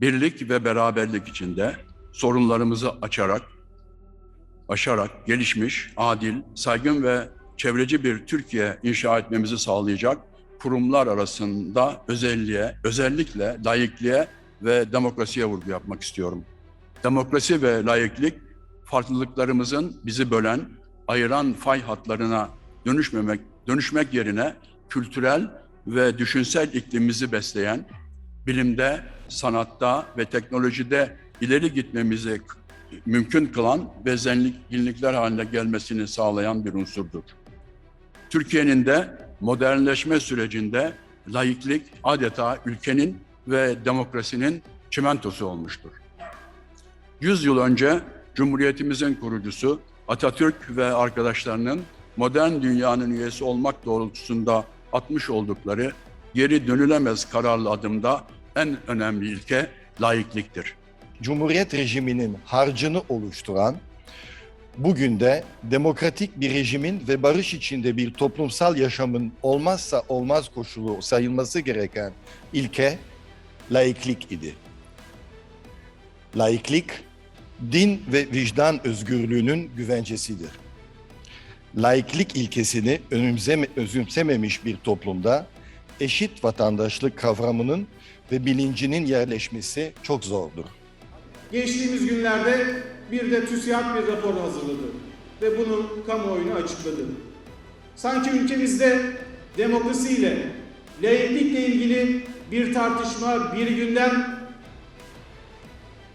birlik ve beraberlik içinde sorunlarımızı açarak, aşarak gelişmiş, adil, saygın ve çevreci bir Türkiye inşa etmemizi sağlayacak kurumlar arasında özelliğe, özellikle layıklığa ve demokrasiye vurgu yapmak istiyorum. Demokrasi ve layıklık farklılıklarımızın bizi bölen, ayıran fay hatlarına dönüşmemek, dönüşmek yerine kültürel ve düşünsel iklimimizi besleyen, bilimde, sanatta ve teknolojide ileri gitmemizi mümkün kılan ve zenginlikler haline gelmesini sağlayan bir unsurdur. Türkiye'nin de modernleşme sürecinde laiklik adeta ülkenin ve demokrasinin çimentosu olmuştur. 100 yıl önce Cumhuriyetimizin kurucusu Atatürk ve arkadaşlarının modern dünyanın üyesi olmak doğrultusunda atmış oldukları geri dönülemez kararlı adımda en önemli ilke laikliktir. Cumhuriyet rejiminin harcını oluşturan, bugün de demokratik bir rejimin ve barış içinde bir toplumsal yaşamın olmazsa olmaz koşulu sayılması gereken ilke laiklik idi. Laiklik, din ve vicdan özgürlüğünün güvencesidir. Laiklik ilkesini önümseme, özümsememiş bir toplumda eşit vatandaşlık kavramının ve bilincinin yerleşmesi çok zordur. Geçtiğimiz günlerde bir de TÜSİAD bir rapor hazırladı ve bunu kamuoyuna açıkladı. Sanki ülkemizde demokrasiyle, laiklikle ilgili bir tartışma, bir gündem,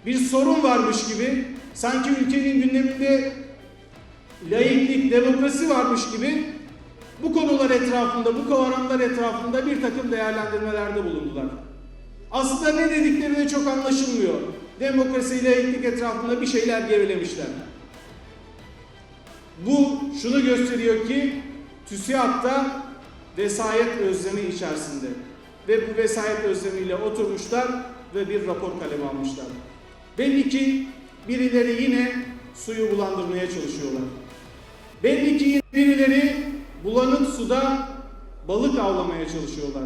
bir sorun varmış gibi, sanki ülkenin gündeminde laiklik, demokrasi varmış gibi bu konular etrafında, bu kavramlar etrafında bir takım değerlendirmelerde bulundular. Aslında ne dedikleri de çok anlaşılmıyor. Demokrasi ile laiklik etrafında bir şeyler gevelemişler. Bu şunu gösteriyor ki TÜSİAD'da vesayet özlemi içerisinde. Ve bu vesayet özlemiyle oturmuşlar ve bir rapor kaleme almışlar. Belli ki birileri yine suyu bulandırmaya çalışıyorlar. Belli ki birileri bulanık suda balık avlamaya çalışıyorlar.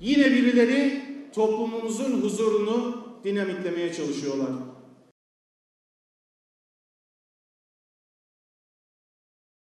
Yine birileri toplumumuzun huzurunu dinamitlemeye çalışıyorlar.